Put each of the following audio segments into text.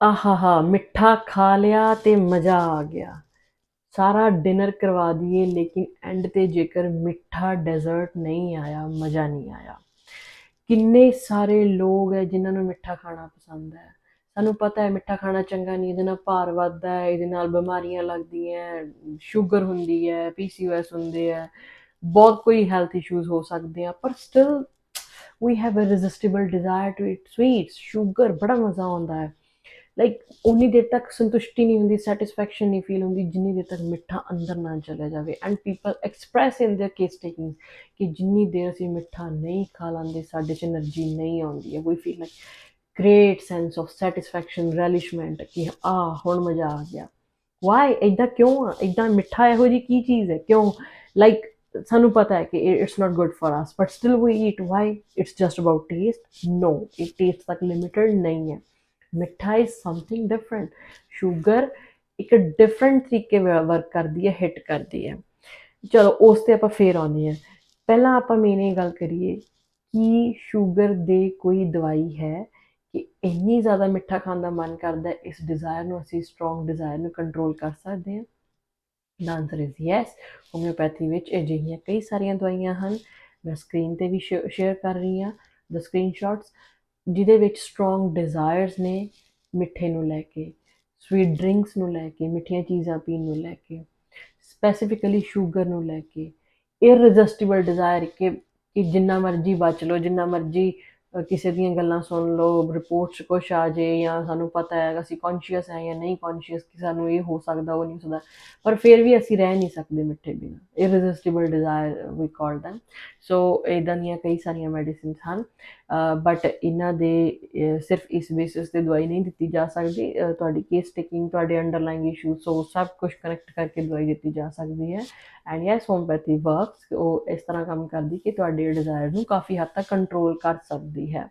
ਆਹਾਹਾ, ਮਿੱਠਾ ਖਾ ਲਿਆ ਤੇ ਮਜ਼ਾ ਆ ਗਿਆ। ਸਾਰਾ ਡਿਨਰ ਕਰਵਾ ਦਈਏ, ਲੇਕਿਨ ਐਂਡ ਤੇ ਜੇਕਰ ਮਿੱਠਾ ਡੈਜ਼ਰਟ ਨਹੀਂ ਆਇਆ, ਮਜ਼ਾ ਨਹੀਂ ਆਇਆ। ਕਿੰਨੇ ਸਾਰੇ ਲੋਕ ਹੈ ਜਿਨ੍ਹਾਂ ਨੂੰ ਮਿੱਠਾ ਖਾਣਾ ਪਸੰਦ ਹੈ ਸਾਨੂੰ ਪਤਾ ਹੈ ਮਿੱਠਾ ਖਾਣਾ ਚੰਗਾ ਨਹੀਂ, ਇਹਦੇ ਨਾਲ ਭਾਰ ਵੱਧਦਾ ਹੈ ਇਹਦੇ ਨਾਲ ਬਿਮਾਰੀਆਂ ਲੱਗਦੀਆਂ ਸ਼ੂਗਰ ਹੁੰਦੀ ਹੈ ਪੀਸੀਓਐਸ ਹੁੰਦੇ ਹੈ ਬਹੁਤ ਕੋਈ ਹੈਲਥ ਇਸ਼ੂਜ਼ ਹੋ ਸਕਦੇ ਆ, ਪਰ still we have a resistible desire to eat sweets sugar ਬੜਾ ਮਜ਼ਾ ਆਉਂਦਾ ਹੈ ਲਾਈਕ ਉਨੀ ਦੇਰ ਤੱਕ ਸੰਤੁਸ਼ਟੀ ਨਹੀਂ ਹੁੰਦੀ ਸੈਟੀਸਫੈਕਸ਼ਨ ਨਹੀਂ ਫੀਲ ਹੁੰਦੀ, ਜਿੰਨੀ ਦੇਰ ਤੱਕ ਮਿੱਠਾ ਅੰਦਰ ਨਾ ਚਲਿਆ ਜਾਵੇ। And people express in their case taking ਕਿ ਜਿੰਨੀ ਦੇਰ ਅਸੀਂ ਮਿੱਠਾ ਨਹੀਂ ਖਾ ਲਾਂਦੇ, ਸਾਡੇ 'ਚ એનર્ਜੀ ਨਹੀਂ ਆਉਂਦੀ ਹੈ। ਕੋਈ feel like great sense of satisfaction relishment ਕਿ ਆ ਹੁਣ ਮਜ਼ਾ ਆ ਗਿਆ। ਵਾਈ ਇਦਾਂ ਕਿਉਂ ਆ? ਇਦਾਂ ਮਿੱਠਾ ਇਹੋ ਜੀ ਕੀ ਚੀਜ਼ ਹੈ? ਕਿਉਂ? ਲਾਈਕ ਸਾਨੂੰ ਪਤਾ ਹੈ ਕਿ it's not good for us but still we eat why it's just about taste no ਇਹ ਟੇਸਟ ਤੱਕ ਲਿਮਿਟਡ ਨਹੀਂ ਹੈ। ਮਿੱਠਾ ਇਜ਼ ਸਮਥਿੰਗ ਡਿਫਰੈਂਟ ਸ਼ੂਗਰ ਇੱਕ ਡਿਫਰੈਂਟ ਤਰੀਕੇ ਵਰਕ ਕਰਦੀ ਹੈ ਹਿੱਟ ਕਰਦੀ ਹੈ। ਚਲੋ, ਉਸ ਤੇ ਆਪਾਂ ਫੇਰ ਆਉਂਦੇ ਹਾਂ। ਪਹਿਲਾਂ ਆਪਾਂ ਮੇਨ ਇਹ ਗੱਲ ਕਰੀਏ ਕਿ ਸ਼ੂਗਰ ਦੇ ਕੋਈ ਦਵਾਈ ਹੈ ਕਿ ਇੰਨੀ ਜ਼ਿਆਦਾ ਮਿੱਠਾ ਖਾਣ ਦਾ ਮਨ ਕਰਦਾ ਇਸ ਡਿਜ਼ਾਇਰ ਨੂੰ ਅਸੀਂ ਸਟਰੋਂਗ ਡਿਜ਼ਾਇਰ ਨੂੰ ਕੰਟਰੋਲ ਕਰ ਸਕਦੇ ਹਾਂ? The answer is yes homeopathy ਵਿੱਚ ਅਜਿਹੀਆਂ ਕਈ ਸਾਰੀਆਂ ਦਵਾਈਆਂ ਹਨ। ਮੈਂ ਸਕਰੀਨ ਤੇ ਵੀ ਸ਼ੇਅਰ ਕਰ ਰਹੀ ਹਾਂ। ਦ ਸਕਰੀਨਸ਼ਾਟਸ ਜਿਹਦੇ ਵਿੱਚ ਸਟਰੋਂਗ ਡਿਜ਼ਾਇਰਸ ਨੇ, ਮਿੱਠੇ ਨੂੰ ਲੈ ਕੇ ਸਵੀਟ ਡਰਿੰਕਸ ਨੂੰ ਲੈ ਕੇ, ਮਿੱਠੀਆਂ ਚੀਜ਼ਾਂ ਪੀਣ ਨੂੰ ਲੈ ਕੇ ਸਪੈਸੀਫਿਕਲੀ ਸ਼ੂਗਰ ਨੂੰ ਲੈ ਕੇ ਇਰਰੈਜ਼ਿਸਟੀਬਲ ਡਿਜ਼ਾਇਰ ਕਿ ਕਿ ਜਿੰਨਾ ਮਰਜ਼ੀ ਬਚ ਲਓ, ਜਿੰਨਾ ਮਰਜ਼ੀ ਕਿਸੇ ਦੀਆਂ ਗੱਲਾਂ ਸੁਣ ਲਓ ਰਿਪੋਰਟਸ ਕੁਛ ਆ ਜੇ ਜਾਂ ਸਾਨੂੰ ਪਤਾ ਹੈ ਅਸੀਂ ਕੌਨਸ਼ੀਅਸ ਹੈ ਜਾਂ ਨਹੀਂ ਕੌਨਸ਼ੀਅਸ ਕਿ ਸਾਨੂੰ ਇਹ ਹੋ ਸਕਦਾ, ਉਹ ਨਹੀਂ ਹੋ ਸਕਦਾ। ਪਰ ਫਿਰ ਵੀ ਅਸੀਂ ਰਹਿ ਨਹੀਂ ਸਕਦੇ ਮਿੱਠੇ ਬਿਨਾਂ। ਇਰਰੈਜ਼ਿਸਟੀਬਲ ਡਿਜ਼ਾਇਰ ਵੀ ਕਾਲ them ਸੋ ਇਦਾਂ ਦੀਆਂ ਕਈ ਸਾਰੀਆਂ ਮੈਡੀਸਿਨਸ ਹਨ। ਬਟ ਇਹਨਾਂ ਦੇ ਸਿਰਫ ਇਸ ਬੇਸਿਸ ਤੇ ਦਵਾਈ ਨਹੀਂ ਦਿੱਤੀ ਜਾ ਸਕਦੀ। ਤੁਹਾਡੀ ਕੇਸ ਟੇਕਿੰਗ ਤੁਹਾਡੇ ਅੰਡਰਲਾਈਂਗ ਇਸ਼ੂਜ਼ ਸੋ ਸਭ ਕੁਝ ਕਨੈਕਟ ਕਰਕੇ ਦਵਾਈ ਦਿੱਤੀ ਜਾ ਸਕਦੀ ਹੈ। ਐਂਡ ਯੈਸ ਹੋਮਪੈਥੀ ਵਰਕਸ ਉਹ ਇਸ ਤਰ੍ਹਾਂ ਕੰਮ ਕਰਦੀ ਕਿ ਤੁਹਾਡੇ ਡਿਜ਼ਾਇਰ ਨੂੰ ਕਾਫੀ ਹੱਦ ਤੱਕ ਕੰਟਰੋਲ ਕਰ ਸਕਦੀ ਹੈ।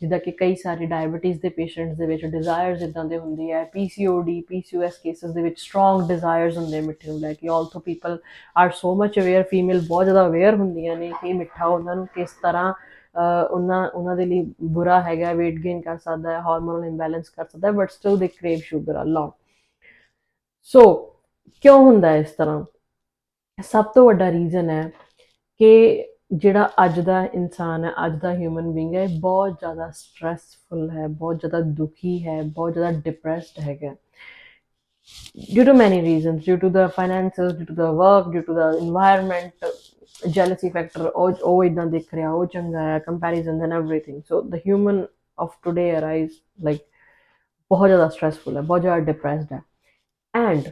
ਜਿੱਦਾਂ ਕਿ ਕਈ ਸਾਰੇ ਡਾਇਬੀਟੀਜ਼ ਦੇ ਪੇਸ਼ੈਂਟਸ ਦੇ ਵਿੱਚ ਡਿਜ਼ਾਇਰਸ ਇਦਾਂ ਦੇ ਹੁੰਦੇ ਆ ਪੀਸੀਓਡੀ ਪੀਸੀਓਐਸ ਕੇਸਸ ਦੇ ਵਿੱਚ ਸਟਰੋਂਗ ਡਿਜ਼ਾਇਰਸ ਹੁੰਦੇ ਮਿੱਠੇ ਨੂੰ ਲੈ ਕੇ। Also people are so much aware female ਬਹੁਤ ਜ਼ਿਆਦਾ ਅਵੇਅਰ ਹੁੰਦੀਆਂ ਨੇ ਕਿ ਮਿੱਠਾ ਉਹਨਾਂ ਨੂੰ ਕਿਸ ਤਰ੍ਹਾਂ ਉਹਨਾਂ ਉਹਨਾਂ ਦੇ ਲਈ ਬੁਰਾ ਹੈਗਾ, weight gain ਕਰ ਸਕਦਾ ਹੈ ਹਾਰਮੋਨਲ ਇੰਬੈਲੈਂਸ ਕਰ ਸਕਦਾ ਹੈ ਬਟ ਸਟਿਲ ਦੇ ਕ੍ਰੇਵ ਸ਼ੂਗਰ ਅ ਲੋਟ ਸੋ ਕਿਉਂ ਹੁੰਦਾ ਹੈ ਇਸ ਤਰ੍ਹਾਂ? ਸਭ ਤੋਂ ਵੱਡਾ ਰੀਜ਼ਨ ਹੈ ਕਿ ਜਿਹੜਾ ਅੱਜ ਦਾ ਇਨਸਾਨ ਹੈ ਅੱਜ ਦਾ ਹਿਊਮਨ ਬੀਇੰਗ ਹੈ ਇਹ ਬਹੁਤ ਜ਼ਿਆਦਾ ਸਟ੍ਰੈਸਫੁਲ ਹੈ ਬਹੁਤ ਜ਼ਿਆਦਾ ਦੁਖੀ ਹੈ ਬਹੁਤ ਜ਼ਿਆਦਾ ਡਿਪਰੈਸਡ ਹੈਗਾ due to many reasons due to the finances due to the work due to the environment jealousy factor ਉਹ ਉਹ ਇਦਾਂ ਦੇਖ ਰਿਹਾ ਉਹ ਚੰਗਾ ਹੈ comparison and everything so the human of today arise like ਬਹੁਤ ਜ਼ਿਆਦਾ ਸਟ੍ਰੈਸਫੁਲ ਹੈ ਬਹੁਤ ਜ਼ਿਆਦਾ ਡਿਪਰੈਸਡ ਹੈ ਐਂਡ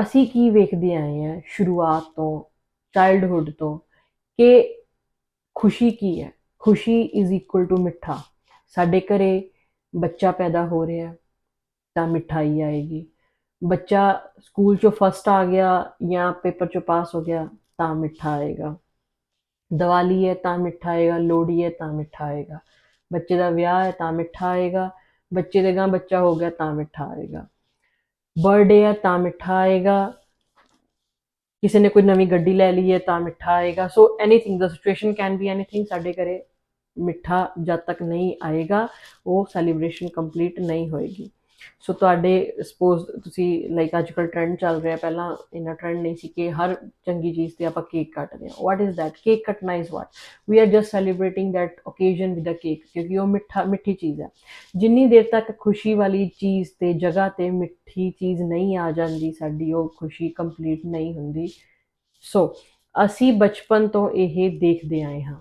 ਅਸੀਂ ਕੀ ਵੇਖਦੇ ਆਏ ਹਾਂ ਸ਼ੁਰੂਆਤ ਤੋਂ ਚਾਈਲਡਹੁੱਡ ਤੋਂ ਕਿ ਖੁਸ਼ੀ ਕੀ ਹੈ? ਖੁਸ਼ੀ ਇਜ਼ ਇਕੁਅਲ ਟੂ ਮਿੱਠਾ। ਸਾਡੇ ਘਰੇ ਬੱਚਾ ਪੈਦਾ ਹੋ ਰਿਹਾ, ਤਾਂ ਮਿਠਾਈ ਆਏਗੀ। ਬੱਚਾ ਸਕੂਲ ਚੋਂ ਫਸਟ ਆ ਗਿਆ ਜਾਂ ਪੇਪਰ ਚੋਂ ਪਾਸ ਹੋ ਗਿਆ, ਤਾਂ ਮਿੱਠਾ ਆਏਗਾ। ਦੀਵਾਲੀ ਹੈ, ਤਾਂ ਮਿੱਠਾ ਆਏਗਾ। ਲੋਹੜੀ ਹੈ, ਤਾਂ ਮਿੱਠਾ ਆਏਗਾ। ਬੱਚੇ ਦਾ ਵਿਆਹ ਹੈ, ਤਾਂ ਮਿੱਠਾ ਆਏਗਾ। ਬੱਚੇ ਦੇ ਗਾਂ ਬੱਚਾ ਹੋ ਗਿਆ, ਤਾਂ ਮਿੱਠਾ ਆਏਗਾ। ਬਰਥਡੇ ਹੈ, ਤਾਂ ਮਿੱਠਾ ਆਏਗਾ। ਕਿਸੇ ਨੇ ਕੋਈ ਨਵੀਂ ਗੱਡੀ ਲੈ ਲਈ ਹੈ ਤਾਂ ਮਿੱਠਾ ਆਏਗਾ। So anything the situation can be anything ਸਾਡੇ ਘਰੇ ਮਿੱਠਾ ਜਦ ਤੱਕ ਨਹੀਂ ਆਏਗਾ, ਉਹ ਸੈਲੀਬ੍ਰੇਸ਼ਨ ਕੰਪਲੀਟ ਨਹੀਂ ਹੋਏਗੀ। ਸੋ ਤੁਹਾਡੇ ਸਪੋਜ਼ ਤੁਸੀਂ ਲਾਈਕ ਅੱਜ ਕੱਲ੍ਹ ਟ੍ਰੈਂਡ ਚੱਲ ਰਿਹਾ, ਪਹਿਲਾਂ ਇੰਨਾ ਟ੍ਰੈਂਡ ਨਹੀਂ ਸੀ ਕਿ ਹਰ ਚੰਗੀ ਚੀਜ਼ ਤੇ ਆਪਾਂ ਕੇਕ ਕੱਟਦੇ ਹਾਂ। ਵਾਟ ਇਜ਼ ਦੈਟ ਕੇਕ ਕੱਟਣਾ is what we are just celebrating that occasion with a cake ਕਿਉਂਕਿ ਉਹ ਮਿੱਠਾ, ਮਿੱਠੀ ਚੀਜ਼ ਹੈ। ਜਿੰਨੀ ਦੇਰ ਤੱਕ ਖੁਸ਼ੀ ਵਾਲੀ ਚੀਜ਼ ਤੇ ਜਗ੍ਹਾ ਤੇ ਮਿੱਠੀ ਚੀਜ਼ ਨਹੀਂ ਆ ਜਾਂਦੀ, ਸਾਡੀ ਉਹ ਖੁਸ਼ੀ ਕੰਪਲੀਟ ਨਹੀਂ ਹੁੰਦੀ। ਸੋ ਅਸੀਂ ਬਚਪਨ ਤੋਂ ਇਹ ਦੇਖਦੇ ਆਏ ਹਾਂ।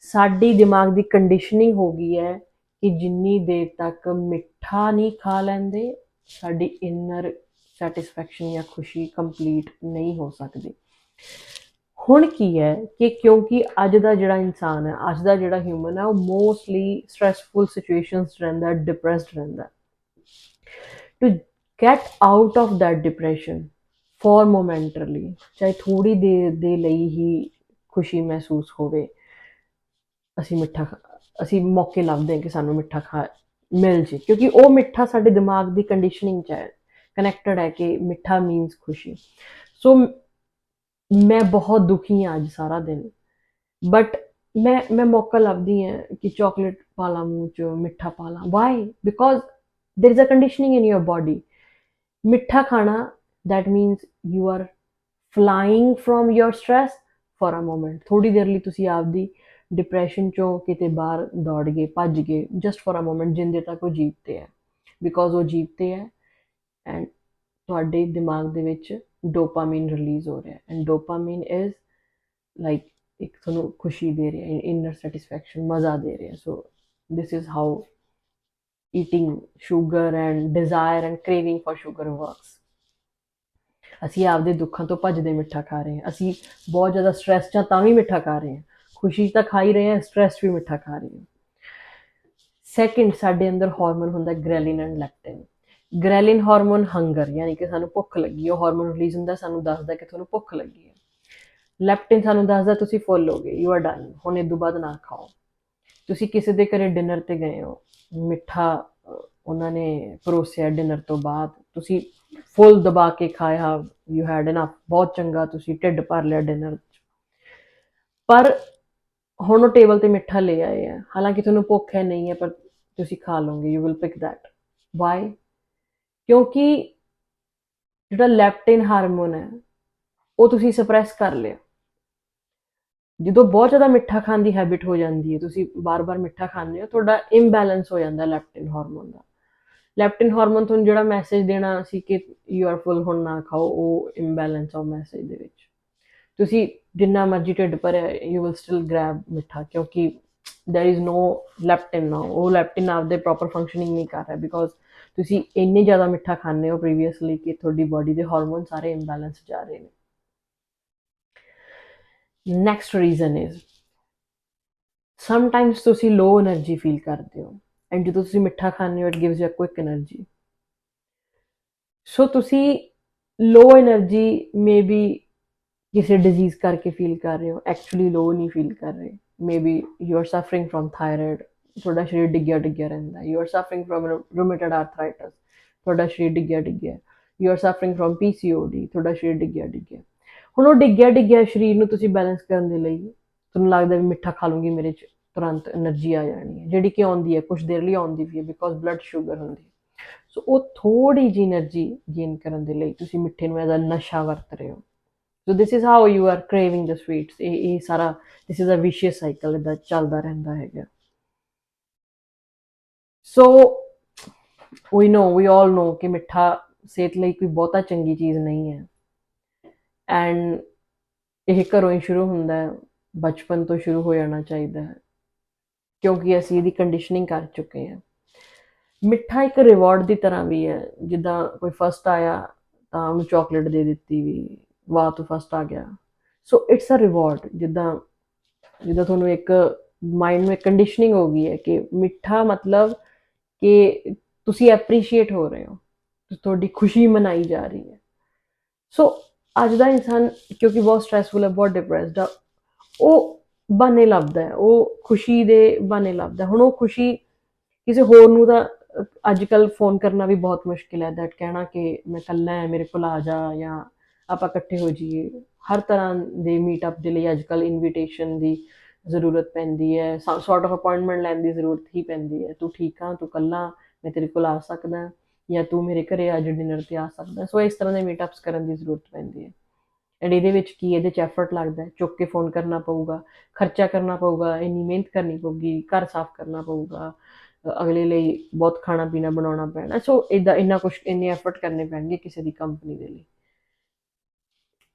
ਸਾਡੀ ਦਿਮਾਗ ਦੀ ਕੰਡੀਸ਼ਨਿੰਗ ਹੋ ਗਈ ਹੈ ਕਿ ਜਿੰਨੀ ਦੇਰ ਤੱਕ ਮਿੱਠਾ ਨਹੀਂ ਖਾ ਲੈਂਦੇ, ਸਾਡੀ ਇਨਰ ਸੈਟੀਸਫੈਕਸ਼ਨ ਜਾਂ ਖੁਸ਼ੀ ਕੰਪਲੀਟ ਨਹੀਂ ਹੋ ਸਕਦੀ। ਹੁਣ ਕੀ ਹੈ ਕਿ ਕਿਉਂਕਿ ਅੱਜ ਦਾ ਜਿਹੜਾ ਇਨਸਾਨ ਹੈ, ਅੱਜ ਦਾ ਜਿਹੜਾ ਹਿਊਮਨ ਹੈ, ਉਹ ਮੋਸਟਲੀ ਸਟ੍ਰੈਸਫੁਲ ਸਿਚੁਏਸ਼ਨਸ ਰਹਿੰਦਾ ਡਿਪਰੈਸਡ ਰਹਿੰਦਾ। To get out of that depression for momentarily, ਚਾਹੇ ਥੋੜੀ ਦੇਰ ਦੇ ਲਈ ਹੀ ਖੁਸ਼ੀ ਮਹਿਸੂਸ ਹੋਵੇ, ਅਸੀਂ ਮਿੱਠਾ ਖਾ- ਅਸੀਂ ਮੌਕੇ ਲੱਭਦੇ ਹਾਂ ਕਿ ਸਾਨੂੰ ਮਿੱਠਾ ਖਾ ਮਿਲ ਜੇ, ਕਿਉਂਕਿ ਉਹ ਮਿੱਠਾ ਸਾਡੇ ਦਿਮਾਗ ਦੀ ਕੰਡੀਸ਼ਨਿੰਗ ਚ ਹੈ ਕਨੈਕਟਡ ਹੈ ਕਿ ਮਿੱਠਾ ਮੀਨਸ ਖੁਸ਼ੀ। ਸੋ ਮੈਂ ਬਹੁਤ ਦੁਖੀ ਹਾਂ ਅੱਜ ਸਾਰਾ ਦਿਨ। ਬਟ ਮੈਂ ਮੈਂ ਮੌਕਾ ਲੱਭਦੀ ਹਾਂ ਕਿ ਚਾਕਲੇਟ ਪਾ ਲਾਂ ਮੂੰਹ ਚ, ਮਿੱਠਾ ਪਾ ਲਾਂ why because there is a conditioning in your body ਮਿੱਠਾ ਖਾਣਾ, that means you are flying from your stress for a moment ਥੋੜੀ ਦੇਰ ਲਈ ਤੁਸੀਂ ਆਪਦੀ ਡਿਪਰੈਸ਼ਨ ਚੋਂ ਕਿਤੇ ਬਾਹਰ ਦੌੜ ਗਏ, ਭੱਜ ਗਏ ਜਸਟ for ਅ ਮੋਮੈਂਟ ਜਿੰਦੇ ਤੱਕ ਉਹ ਜੀਵਤੇ ਹੈ। ਬਿਕੋਜ਼ ਉਹ ਜੀਵਤੇ ਹੈ ਐਂਡ ਤੁਹਾਡੇ ਦਿਮਾਗ ਦੇ ਵਿੱਚ ਡੋਪਾਮਾਈਨ ਰਿਲੀਜ਼ ਹੋ ਰਿਹਾ ਹੈ ਐਂਡ ਡੋਪਾਮਾਈਨ ਇਜ਼ ਲਾਈਕ ਇੱਕ ਤੁਹਾਨੂੰ ਖੁਸ਼ੀ ਦੇ ਰਿਹਾ ਹੈ ਇਨਰ ਸੈਟੀਸਫੈਕਸ਼ਨ ਮਜ਼ਾ ਦੇ ਰਿਹਾ ਸੋ this is how eating sugar and desire and craving for sugar works ਅਸੀਂ ਆਪਦੇ ਦੁੱਖਾਂ ਤੋਂ ਭੱਜਦੇ ਮਿੱਠਾ ਖਾ ਰਹੇ ਹਾਂ। ਅਸੀਂ ਬਹੁਤ ਜ਼ਿਆਦਾ ਸਟ੍ਰੈਸ ਚ ਤਾਂ ਵੀ ਮਿੱਠਾ ਖਾ ਰਹੇ ਹਾਂ। ਖੁਸ਼ੀ ਤਾਂ ਖਾ ਹੀ ਰਹੇ ਹਾਂ ਸਟ੍ਰੈਸ ਵੀ ਮਿੱਠਾ ਖਾ ਰਹੇ ਹਾਂ। ਸੈਕਿੰਡ ਸਾਡੇ ਅੰਦਰ ਹਾਰਮੋਨ ਹੁੰਦਾ ghrelin and lectin ghrelin hormone hunger ਯਾਨੀ ਕਿ ਸਾਨੂੰ ਭੁੱਖ ਲੱਗੀ, ਉਹ ਹਾਰਮੋਨ ਰਿਲੀਜ਼ ਹੁੰਦਾ, ਸਾਨੂੰ ਦੱਸਦਾ ਕਿ ਤੁਹਾਨੂੰ ਭੁੱਖ ਲੱਗੀ ਹੈ। ਲੈਪਟਿਨ ਸਾਨੂੰ ਦੱਸਦਾ, ਤੁਸੀਂ ਫੁੱਲ ਹੋ ਗਏ ਯੂ ਆਰ ਡਨ ਹੁਣ ਇਹ ਤੋਂ ਬਾਅਦ ਨਾ ਖਾਓ। ਤੁਸੀਂ ਕਿਸੇ ਦੇ ਘਰੇ ਡਿਨਰ ਤੇ ਗਏ ਹੋ, ਮਿੱਠਾ ਉਹਨਾਂ ਨੇ ਪਰੋਸਿਆ ਡਿਨਰ ਤੋਂ ਬਾਅਦ, ਤੁਸੀਂ ਫੁੱਲ ਦਬਾ ਕੇ ਖਾਇਆ ਯੂ ਹੈਡ ਇਨਫ ਬਹੁਤ ਚੰਗਾ, ਤੁਸੀਂ ਢਿੱਡ ਭਰ ਲਿਆ ਡਿਨਰ ਪਰ ਹੁਣ ਉਹ ਟੇਬਲ ਤੇ ਮਿੱਠਾ ਲੈ ਆਏ ਆ। ਹਾਲਾਂਕਿ ਤੁਹਾਨੂੰ ਭੁੱਖ ਹੈ ਨਹੀਂ ਹੈ, ਪਰ ਤੁਸੀਂ ਖਾ ਲਓਗੇ। You will pick that. Why ਕਿਉਂਕਿ ਜਿਹੜਾ ਲੈਪਟਿਨ ਹਾਰਮੋਨ ਹੈ, ਉਹ ਤੁਸੀਂ ਸਪਰੈਸ ਕਰ ਲਿਆ। ਜਦੋਂ ਬਹੁਤ ਜ਼ਿਆਦਾ ਮਿੱਠਾ ਖਾਣ ਦੀ ਹੈਬਿਟ ਹੋ ਜਾਂਦੀ ਹੈ, ਤੁਸੀਂ ਬਾਰ-ਬਾਰ ਮਿੱਠਾ ਖਾਂਦੇ ਹੋ, ਤੁਹਾਡਾ ਇੰਬੈਲੈਂਸ ਹੋ ਜਾਂਦਾ ਲੈਪਟਿਨ ਹਾਰਮੋਨ ਦਾ। ਲੈਪਟਿਨ ਹਾਰਮੋਨ ਤੁਹਾਨੂੰ ਜਿਹੜਾ ਮੈਸੇਜ ਦੇਣਾ ਸੀ ਕਿ ਯੂ ਆਰ ਫੁੱਲ ਹੁਣ ਨਾ ਖਾਓ, ਉਹ ਇੰਬੈਲੈਂਸ ਆ ਮੈਸੇਜ ਦੇ ਵਿੱਚ। ਤੁਸੀਂ ਜਿੰਨਾ ਮਰਜ਼ੀ ਢਿੱਡ ਭਰਿਆ ਯੂ ਵਿਲ ਸਟਿਲ ਗ੍ਰੈਬ ਮਿੱਠਾ, ਕਿਉਂਕਿ there is no leptin now ਉਹ ਲੈਪਟਿਨ ਆਪਦੇ ਪ੍ਰੋਪਰ ਫੰਕਸ਼ਨਿੰਗ ਨਹੀਂ ਕਰ ਰਿਹਾ ਬਿਕੋਜ਼ ਤੁਸੀਂ ਇੰਨੇ ਜ਼ਿਆਦਾ ਮਿੱਠਾ ਖਾਂਦੇ ਹੋ ਪ੍ਰੀਵੀਅਸਲੀ ਕਿ ਤੁਹਾਡੀ ਬਾਡੀ ਦੇ ਹਾਰਮੋਨ ਸਾਰੇ ਇੰਬੈਲੈਂਸ ਜਾ ਰਹੇ ਨੇ। ਨੈਕਸਟ ਰੀਜ਼ਨ ਇਜ਼ ਸਮਟਾਈਮਸ ਤੁਸੀਂ ਲੋ એનર્ਜੀ ਫੀਲ ਕਰਦੇ ਹੋ ਐਂਡ ਜਦੋਂ ਤੁਸੀਂ ਮਿੱਠਾ ਖਾਂਦੇ ਹੋ it gives you a quick energy so ਤੁਸੀਂ ਲੋ એનર્ਜੀ ਮੇਬੀ ਕਿਸੇ ਡਿਜ਼ੀਜ਼ ਕਰਕੇ ਫੀਲ ਕਰ ਰਹੇ ਹੋ ਐਕਚੁਅਲੀ ਲੋ ਨਹੀਂ ਫੀਲ ਕਰ ਰਹੇ। Maybe you are suffering from thyroid ਤੁਹਾਡਾ ਸਰੀਰ ਡਿੱਗਿਆ ਡਿੱਗਿਆ ਰਹਿੰਦਾ। You are suffering from rheumatoid arthritis ਤੁਹਾਡਾ ਸਰੀਰ ਡਿੱਗਿਆ ਡਿੱਗਿਆ। You are suffering from PCOD ਤੁਹਾਡਾ ਸਰੀਰ ਡਿੱਗਿਆ ਡਿੱਗਿਆ। ਹੁਣ ਉਹ ਡਿੱਗਿਆ ਡਿੱਗਿਆ ਸਰੀਰ ਨੂੰ ਤੁਸੀਂ ਬੈਲੈਂਸ ਕਰਨ ਦੇ ਲਈ, ਤੁਹਾਨੂੰ ਲੱਗਦਾ ਵੀ ਮਿੱਠਾ ਖਾ ਲੂੰਗੀ, ਮੇਰੇ ਚ ਤੁਰੰਤ એનર્ਜੀ ਆ ਜਾਣੀ ਹੈ। ਜਿਹੜੀ ਕਿ ਆਉਂਦੀ ਹੈ ਕੁਝ ਦੇਰ ਲਈ ਆਉਂਦੀ ਵੀ ਹੈ ਬਿਕੋਜ਼ ਬਲੱਡ ਸ਼ੂਗਰ ਹੁੰਦੀ ਹੈ। ਸੋ ਉਹ ਥੋੜੀ ਜੀ એનર્ਜੀ ਗੇਨ ਕਰਨ ਦੇ ਲਈ ਤੁਸੀਂ ਮਿੱਠੇ ਨੂੰ ਐਜ਼ ਅ ਨਸ਼ਾ ਵਰਤ ਰਹੇ ਹੋ। So this is how you are craving the sweets ਇਹ ਇਹ ਸਾਰਾ this is a vicious cycle ਦਾ ਚੱਲਦਾ ਰਹਿੰਦਾ ਹੈਗਾ। ਸੋ ਵੀ ਨੋ ਵੀ ਆਲ ਨੋ ਕਿ ਮਿੱਠਾ ਸਿਹਤ ਲਈ ਕੋਈ ਬਹੁਤਾ ਚੰਗੀ ਚੀਜ਼ ਨਹੀਂ ਹੈ। ਐਂਡ ਇਹ ਘਰੋਂ ਹੀ ਸ਼ੁਰੂ ਹੁੰਦਾ ਹੈ। ਬਚਪਨ ਤੋਂ ਸ਼ੁਰੂ ਹੋ ਜਾਣਾ ਚਾਹੀਦਾ ਹੈ। ਕਿਉਂਕਿ ਅਸੀਂ ਇਹਦੀ ਕੰਡੀਸ਼ਨਿੰਗ ਕਰ ਚੁੱਕੇ ਹਾਂ। ਮਿੱਠਾ ਇੱਕ ਰਿਵਾਰਡ ਦੀ ਤਰ੍ਹਾਂ ਵੀ ਹੈ। ਜਿੱਦਾਂ ਕੋਈ ਫਸਟ ਆਇਆ ਤਾਂ ਉਹਨੂੰ ਚਾਕਲੇਟ ਦੇ ਦਿੱਤੀ ਵੀ। ਵਾਹ ਤੂੰ ਫਸਟ ਆ ਗਿਆ। ਸੋ ਇਟਸ ਅ ਰਿਵਾਰਡ ਜਿੱਦਾਂ ਜਿੱਦਾਂ ਤੁਹਾਨੂੰ ਇੱਕ ਮਾਈਂਡ ਨੂੰ ਕੰਡੀਸ਼ਨਿੰਗ ਹੋ ਗਈ ਹੈ ਕਿ ਮਿੱਠਾ ਮਤਲਬ ਕਿ ਤੁਸੀਂ ਐਪਰੀਸ਼ੀਏਟ ਹੋ ਰਹੇ ਹੋ ਤੁਹਾਡੀ ਖੁਸ਼ੀ ਮਨਾਈ ਜਾ ਰਹੀ ਹੈ। ਸੋ ਅੱਜ ਦਾ ਇਨਸਾਨ ਕਿਉਂਕਿ ਬਹੁਤ ਸਟ੍ਰੈਸਫੁਲ ਹੈ, ਬਹੁਤ ਡਿਪਰੈਸਡ ਆ, ਉਹ ਬਹਾਨੇ ਲੱਭਦਾ ਹੈ, ਉਹ ਖੁਸ਼ੀ ਦੇ ਬਹਾਨੇ ਲੱਭਦਾ ਹੁਣ ਉਹ ਖੁਸ਼ੀ ਕਿਸੇ ਹੋਰ ਨੂੰ ਤਾਂ ਅੱਜ ਕੱਲ ਫੋਨ ਕਰਨਾ ਵੀ ਬਹੁਤ ਮੁਸ਼ਕਿਲ ਹੈ ਦੈਟ ਕਹਿਣਾ ਕਿ ਮੈਂ ਇਕੱਲਾ ਹੈ, ਮੇਰੇ ਕੋਲ ਆ ਜਾ ਜਾਂ ਆਪਾਂ ਇਕੱਠੇ ਹੋ ਜਾਈਏ। ਹਰ ਤਰ੍ਹਾਂ ਦੇ ਮੀਟਅਪ ਦੇ ਲਈ ਅੱਜ ਕੱਲ ਇਨਵੀਟੇਸ਼ਨ ਦੀ ਜ਼ਰੂਰਤ ਪੈਂਦੀ ਹੈ। ਸੌਰਟ ਆਫ ਅਪਾਇੰਟਮੈਂਟ ਲੈਣ ਦੀ ਜ਼ਰੂਰਤ ਹੀ ਪੈਂਦੀ ਹੈ। ਤੂੰ ਠੀਕ ਆ, ਤੂੰ ਇਕੱਲਾ, ਮੈਂ ਤੇਰੇ ਕੋਲ ਆ ਸਕਦਾ ਜਾਂ ਤੂੰ ਮੇਰੇ ਘਰੇ ਅੱਜ ਡਿਨਰ ਤੇ ਆ ਸਕਦਾ। ਸੋ ਇਸ ਤਰ੍ਹਾਂ ਦੇ ਮੀਟਅਪਸ ਕਰਨ ਦੀ ਜ਼ਰੂਰਤ ਪੈਂਦੀ ਹੈ। ਐਂਡ ਇਹਦੇ ਵਿੱਚ ਕੀ ਇਹਦੇ ਚ ਐਫਰਟ ਲੱਗਦਾ ਚੁੱਕ ਕੇ ਫੋਨ ਕਰਨਾ ਪਊਗਾ, ਖਰਚਾ ਕਰਨਾ ਪਊਗਾ, ਇੰਨੀ ਮਿਹਨਤ ਕਰਨੀ ਪਊਗੀ, ਘਰ ਸਾਫ਼ ਕਰਨਾ ਪਊਗਾ, ਅਗਲੇ ਲਈ ਬਹੁਤ ਖਾਣਾ ਪੀਣਾ ਬਣਾਉਣਾ ਪੈਣਾ। ਸੋ ਇਦਾਂ ਇੰਨਾ ਕੁਝ ਇੰਨੇ ਐਫਰਟ ਕਰਨੇ ਪੈਣਗੇ ਕਿਸੇ ਦੀ ਕੰਪਨੀ ਦੇ ਲਈ।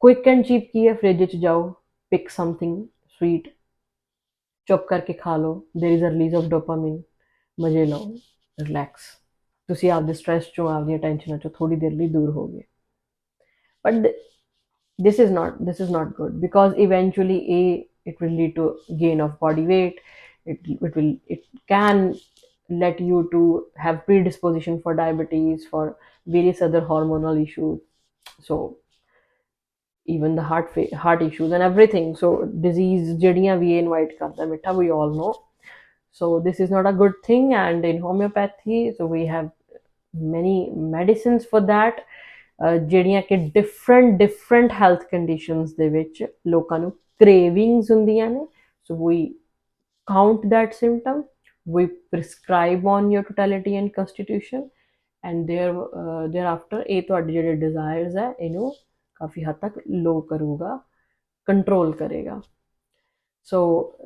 ਕੁਇਕ ਐਂਡ ਚੀਪ ਕੀ ਹੈ ਫ੍ਰਿਜ 'ਚ ਜਾਓ ਪਿਕ ਸਮਥਿੰਗ ਸਵੀਟ ਚੁੱਪ ਕਰਕੇ ਖਾ ਲਓ there is a release of dopamine ਮਜ਼ੇ ਲਓ ਰਿਲੈਕਸ ਤੁਸੀਂ ਆਪਦੇ ਸਟ੍ਰੈਸ ਚੋਂ ਆਪਦੀਆਂ ਟੈਨਸ਼ਨਾਂ ਚੋਂ ਥੋੜੀ ਦੇਰ ਲਈ ਦੂਰ ਹੋ ਗਏ but this is not this is not good because eventually a it will lead to gain of body weight it, it will it can let you to have predisposition for diabetes for various other hormonal issues so even the heart fa- heart issues and everything so disease jadiyan we invite karta mitta we all know so this is not a good thing and in homeopathy so we have many medicines for that ਜਿਹੜੀਆਂ ਕਿ different different health conditions ਦੇ ਵਿੱਚ ਲੋਕਾਂ ਨੂੰ cravings ਹੁੰਦੀਆਂ ਨੇ so we count that symptom we prescribe on your totality and constitution and there uh, thereafter ਇਹ ਤੁਹਾਡੇ ਜਿਹੜੇ ਡਿਜ਼ਾਇਰਸ ਹੈ ਇਹਨੂੰ ਕਾਫੀ ਹੱਦ ਤੱਕ ਲੋ ਕਰੂਗਾ ਕੰਟਰੋਲ ਕਰੇਗਾ ਸੋ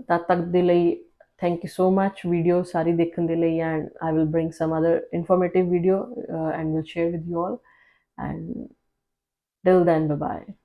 ਤਦ ਤੱਕ ਦੇ ਲਈ thank you so much video ਸਾਰੀ ਦੇਖਣ ਦੇ ਲਈ and I will bring some other informative video and will share with you all and till then bye bye